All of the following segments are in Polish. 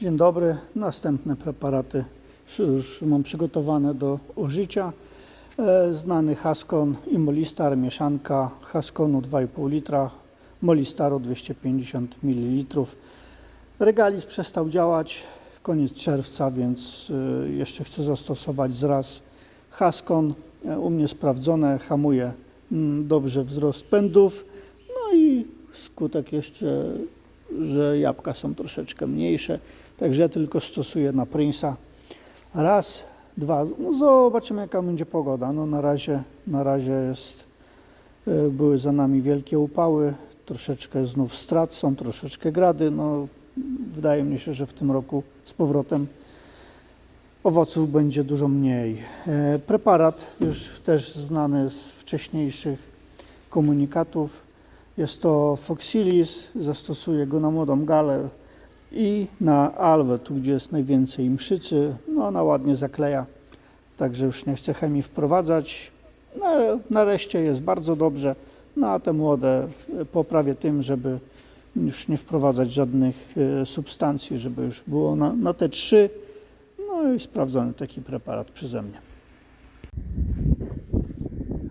Dzień dobry. Następne preparaty już mam przygotowane do użycia. E, Znany Haskon i Molistar, mieszanka Haskonu 2,5 litra, Molistaru 250 ml. Regaliz przestał działać koniec czerwca, więc e, jeszcze chcę zastosować zraz Haskon. E, U mnie sprawdzone, hamuje mm, dobrze wzrost pędów. No i skutek jeszcze, że jabłka są troszeczkę mniejsze. Także ja tylko stosuję na Prince'a. Raz, dwa. No zobaczymy jaka będzie pogoda. No na razie, na razie jest, e, były za nami wielkie upały. Troszeczkę znów strat są, troszeczkę grady. No wydaje mi się, że w tym roku z powrotem owoców będzie dużo mniej. E, Preparat już też znany z wcześniejszych komunikatów. Jest to Foxilis, zastosuję go na młodą galę i na alwę, tu gdzie jest najwięcej mszycy. No ona ładnie zakleja, także już nie chcę chemii wprowadzać. Na, na reszcie jest bardzo dobrze, no a te młode e, poprawię tym, żeby już nie wprowadzać żadnych e, substancji, żeby już było na, na te trzy. No i sprawdzony taki preparat przeze mnie.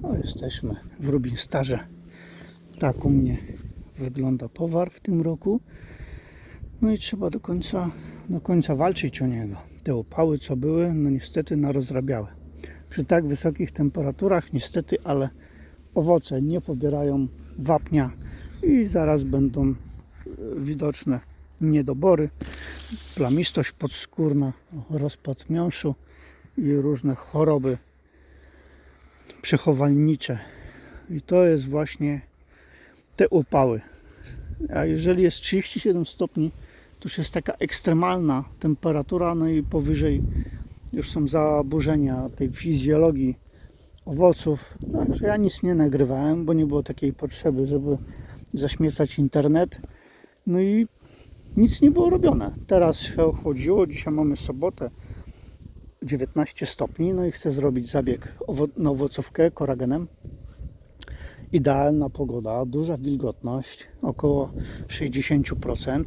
O, jesteśmy w Rubinstarze. Tak u mnie wygląda towar w tym roku. No i trzeba do końca, do końca walczyć o niego. Te opały, co były, no niestety narozrabiały. Przy tak wysokich temperaturach, niestety, ale owoce nie pobierają wapnia i zaraz będą e, widoczne niedobory, plamistość podskórna, rozpad miąższu i różne choroby przechowalnicze. I to jest właśnie te upały. A jeżeli jest 37 stopni, to już jest taka ekstremalna temperatura, no i powyżej już są zaburzenia tej fizjologii owoców. Także ja nic nie nagrywałem, bo nie było takiej potrzeby, żeby zaśmiecać internet. No i nic nie było robione. Teraz się ochłodziło, dzisiaj mamy sobotę 19 stopni, no i chcę zrobić zabieg na owocówkę koragenem. Idealna pogoda, duża wilgotność, około 60%.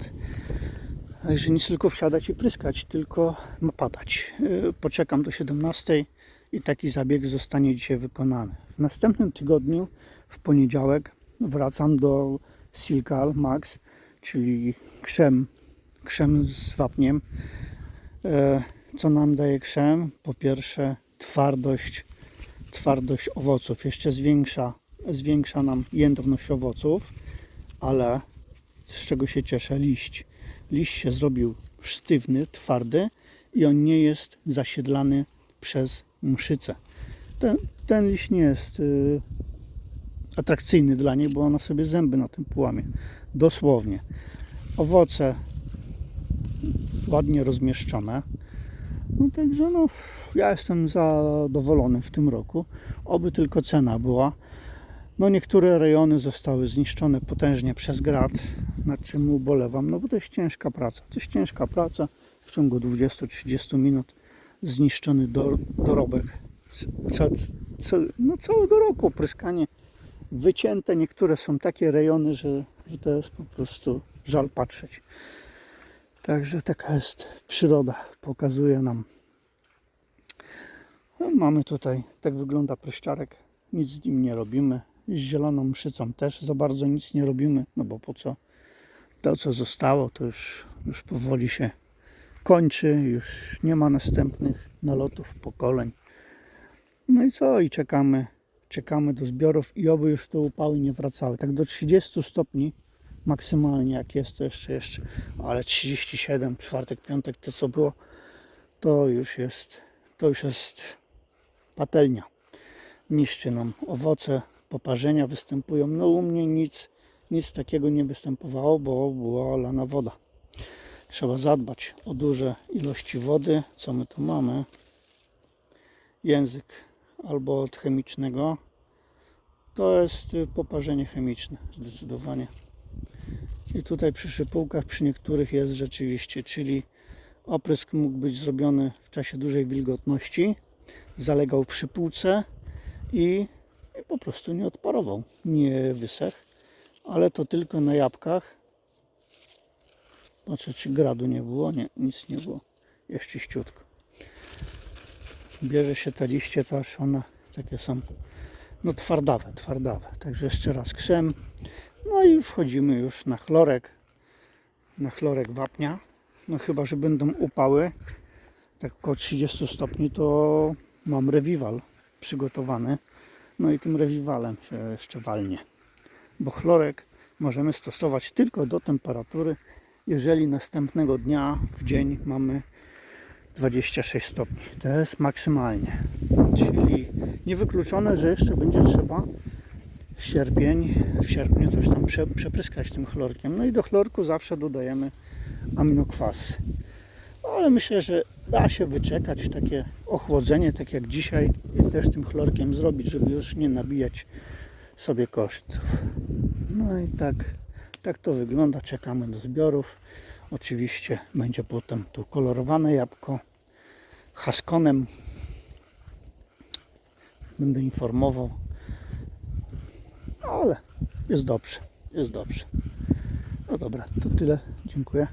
Także nic tylko wsiadać i pryskać, tylko padać. Yy, Poczekam do 17 i taki zabieg zostanie dzisiaj wykonany. W następnym tygodniu, w poniedziałek, wracam do Silcal Max, czyli krzem, krzem z wapniem. E, Co nam daje krzem? Po pierwsze twardość, twardość owoców. Jeszcze zwiększa, zwiększa nam jędrność owoców, ale z czego się cieszę? Liść. Liść się zrobił sztywny, twardy i on nie jest zasiedlany przez mszycę. Ten, ten liść nie jest y, atrakcyjny dla niej, bo ona sobie zęby na tym połamie. Dosłownie. Owoce ładnie rozmieszczone. No także no, ja jestem zadowolony w tym roku. Oby tylko cena była. No niektóre rejony zostały zniszczone potężnie przez grad, nad czym ubolewam, no bo to jest ciężka praca. To jest ciężka praca. W ciągu 20-30 minut zniszczony do, dorobek. Co, co, no całego roku pryskanie wycięte. Niektóre są takie rejony, że, że to jest po prostu żal patrzeć. Także taka jest przyroda. Pokazuje nam. No, mamy tutaj, tak wygląda pryszczarek. Nic z nim nie robimy. Z zieloną mszycą też za bardzo nic nie robimy. No bo po co? To co zostało to już, już powoli się kończy. Już nie ma następnych nalotów pokoleń. No i co? I czekamy czekamy do zbiorów i oby już te upały nie wracały. Tak do 30 stopni maksymalnie jak jest to jeszcze jeszcze, ale 37, czwartek, piątek to co było, to już jest, to już jest patelnia. Niszczy nam owoce, poparzenia występują. No u mnie nic, nic takiego nie występowało, bo była lana woda. Trzeba zadbać o duże ilości wody. Co my tu mamy? Język albo od chemicznego. To jest y, poparzenie chemiczne, zdecydowanie. I tutaj przy szypułkach, przy niektórych jest rzeczywiście, czyli oprysk mógł być zrobiony w czasie dużej wilgotności, zalegał w szypułce i, prostu nie odparował, nie wysechł, ale to tylko na jabłkach. Patrzę, czy gradu nie było. Nie, nic nie było. Jest czyściutko. Bierze się te liście, to aż one takie są no twardawe, twardawe. Także jeszcze raz krzem. No i wchodzimy już na chlorek. Na chlorek wapnia. No chyba, że będą upały. Tak około 30 stopni to mam rewiwal przygotowany. No i tym rewiwalem się jeszcze walnie. Bo chlorek możemy stosować tylko do temperatury, jeżeli następnego dnia w dzień mamy 26 stopni. To jest maksymalnie. Czyli niewykluczone, że jeszcze będzie trzeba w sierpień, w sierpniu coś tam prze, przepryskać tym chlorkiem. No i do chlorku zawsze dodajemy aminokwas. Ale myślę, że da się wyczekać takie ochłodzenie, tak jak dzisiaj, też tym chlorkiem zrobić, żeby już nie nabijać sobie kosztów. No i tak, tak to wygląda. Czekamy do zbiorów. Oczywiście będzie potem tu kolorowane jabłko haskonem. Będę informował. Ale jest dobrze, jest dobrze. No dobra, to tyle. Dziękuję.